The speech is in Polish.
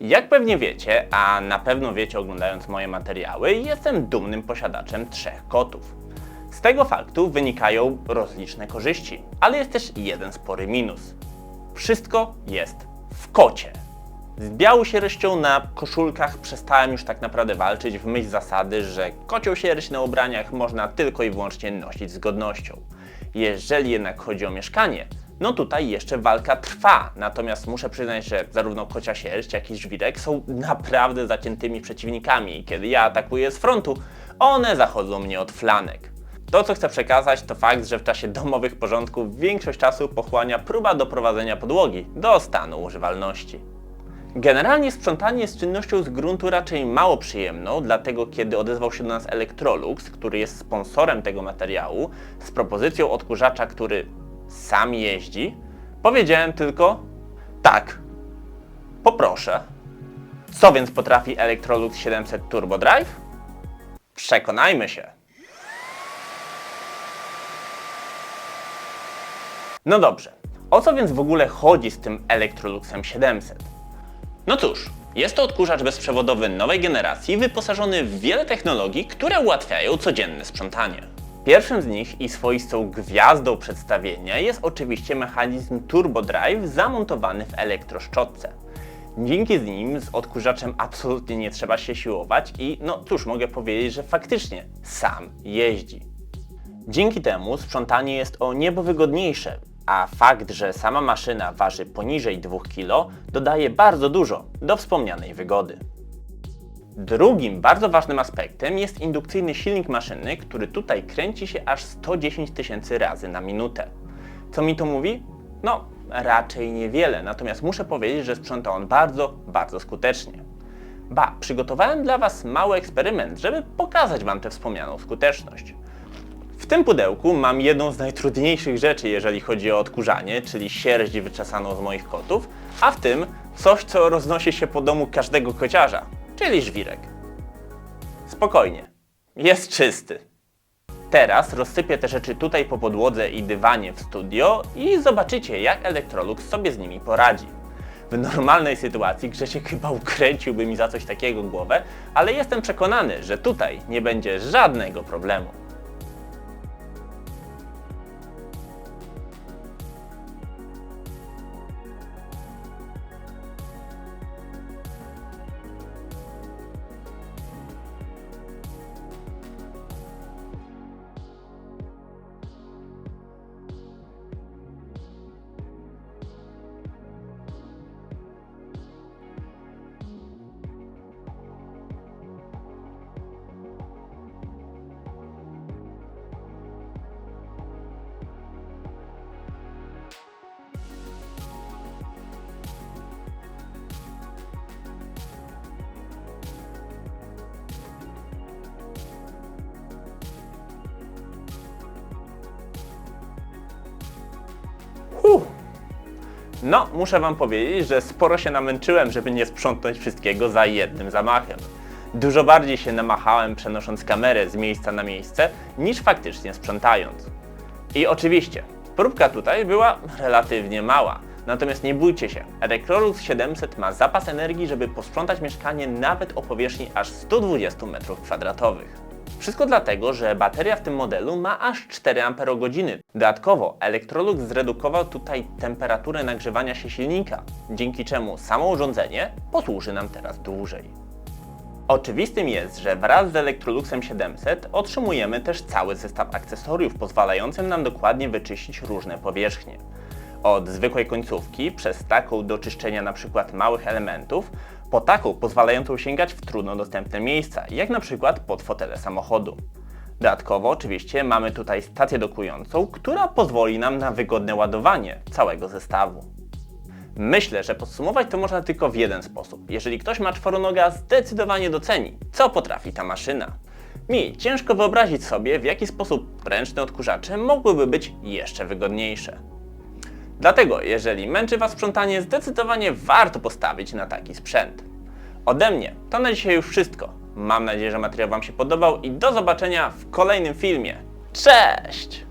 Jak pewnie wiecie, a na pewno wiecie oglądając moje materiały, jestem dumnym posiadaczem trzech kotów. Z tego faktu wynikają rozliczne korzyści, ale jest też jeden spory minus. Wszystko jest w kocie. Z białą sierścią na koszulkach przestałem już tak naprawdę walczyć w myśl zasady, że kocią sierść na ubraniach można tylko i wyłącznie nosić z godnością. Jeżeli jednak chodzi o mieszkanie, no tutaj jeszcze walka trwa. Natomiast muszę przyznać, że zarówno kocia sierść, jak i żwirek są naprawdę zaciętymi przeciwnikami kiedy ja atakuję z frontu, one zachodzą mnie od flanek. To, co chcę przekazać, to fakt, że w czasie domowych porządków większość czasu pochłania próba doprowadzenia podłogi do stanu używalności. Generalnie sprzątanie jest czynnością z gruntu raczej mało przyjemną, dlatego kiedy odezwał się do nas Electrolux, który jest sponsorem tego materiału, z propozycją odkurzacza, który sam jeździ, powiedziałem tylko tak, poproszę. Co więc potrafi Electrolux 700 Turbo Drive? Przekonajmy się. No dobrze, o co więc w ogóle chodzi z tym Electroluxem 700? No cóż, jest to odkurzacz bezprzewodowy nowej generacji wyposażony w wiele technologii, które ułatwiają codzienne sprzątanie. Pierwszym z nich i swoistą gwiazdą przedstawienia jest oczywiście mechanizm Turbo Drive zamontowany w elektroszczotce. Dzięki z nim z odkurzaczem absolutnie nie trzeba się siłować i no cóż, mogę powiedzieć, że faktycznie sam jeździ. Dzięki temu sprzątanie jest o niebo wygodniejsze, a fakt, że sama maszyna waży poniżej 2 kg, dodaje bardzo dużo do wspomnianej wygody. Drugim bardzo ważnym aspektem jest indukcyjny silnik maszyny, który tutaj kręci się aż 110 tysięcy razy na minutę. Co mi to mówi? No, raczej niewiele, natomiast muszę powiedzieć, że sprząta on bardzo, bardzo skutecznie. Ba, przygotowałem dla Was mały eksperyment, żeby pokazać Wam tę wspomnianą skuteczność. W tym pudełku mam jedną z najtrudniejszych rzeczy, jeżeli chodzi o odkurzanie, czyli sierść wyczesaną z moich kotów, a w tym coś, co roznosi się po domu każdego kociarza, czyli żwirek. Spokojnie, jest czysty. Teraz rozsypię te rzeczy tutaj po podłodze i dywanie w studio i zobaczycie, jak Electrolux sobie z nimi poradzi. W normalnej sytuacji Grzesiek chyba ukręciłby mi za coś takiego głowę, ale jestem przekonany, że tutaj nie będzie żadnego problemu. No, muszę Wam powiedzieć, że sporo się namęczyłem, żeby nie sprzątnąć wszystkiego za jednym zamachem. Dużo bardziej się namachałem przenosząc kamerę z miejsca na miejsce, niż faktycznie sprzątając. I oczywiście, próbka tutaj była relatywnie mała. Natomiast nie bójcie się, Electrolux 700 ma zapas energii, żeby posprzątać mieszkanie nawet o powierzchni aż 120 m2. Wszystko dlatego, że bateria w tym modelu ma aż 4 Ah. Dodatkowo Electrolux zredukował tutaj temperaturę nagrzewania się silnika, dzięki czemu samo urządzenie posłuży nam teraz dłużej. Oczywistym jest, że wraz z Electroluxem 700 otrzymujemy też cały zestaw akcesoriów pozwalającym nam dokładnie wyczyścić różne powierzchnie. Od zwykłej końcówki, przez taką do czyszczenia np. małych elementów, po taką pozwalającą sięgać w trudno dostępne miejsca, jak np. pod fotele samochodu. Dodatkowo oczywiście mamy tutaj stację dokującą, która pozwoli nam na wygodne ładowanie całego zestawu. Myślę, że podsumować to można tylko w jeden sposób. Jeżeli ktoś ma czworonoga, zdecydowanie doceni, co potrafi ta maszyna. Mi ciężko wyobrazić sobie, w jaki sposób ręczne odkurzacze mogłyby być jeszcze wygodniejsze. Dlatego, jeżeli męczy Was sprzątanie, zdecydowanie warto postawić na taki sprzęt. Ode mnie to na dzisiaj już wszystko. Mam nadzieję, że materiał Wam się podobał i do zobaczenia w kolejnym filmie. Cześć!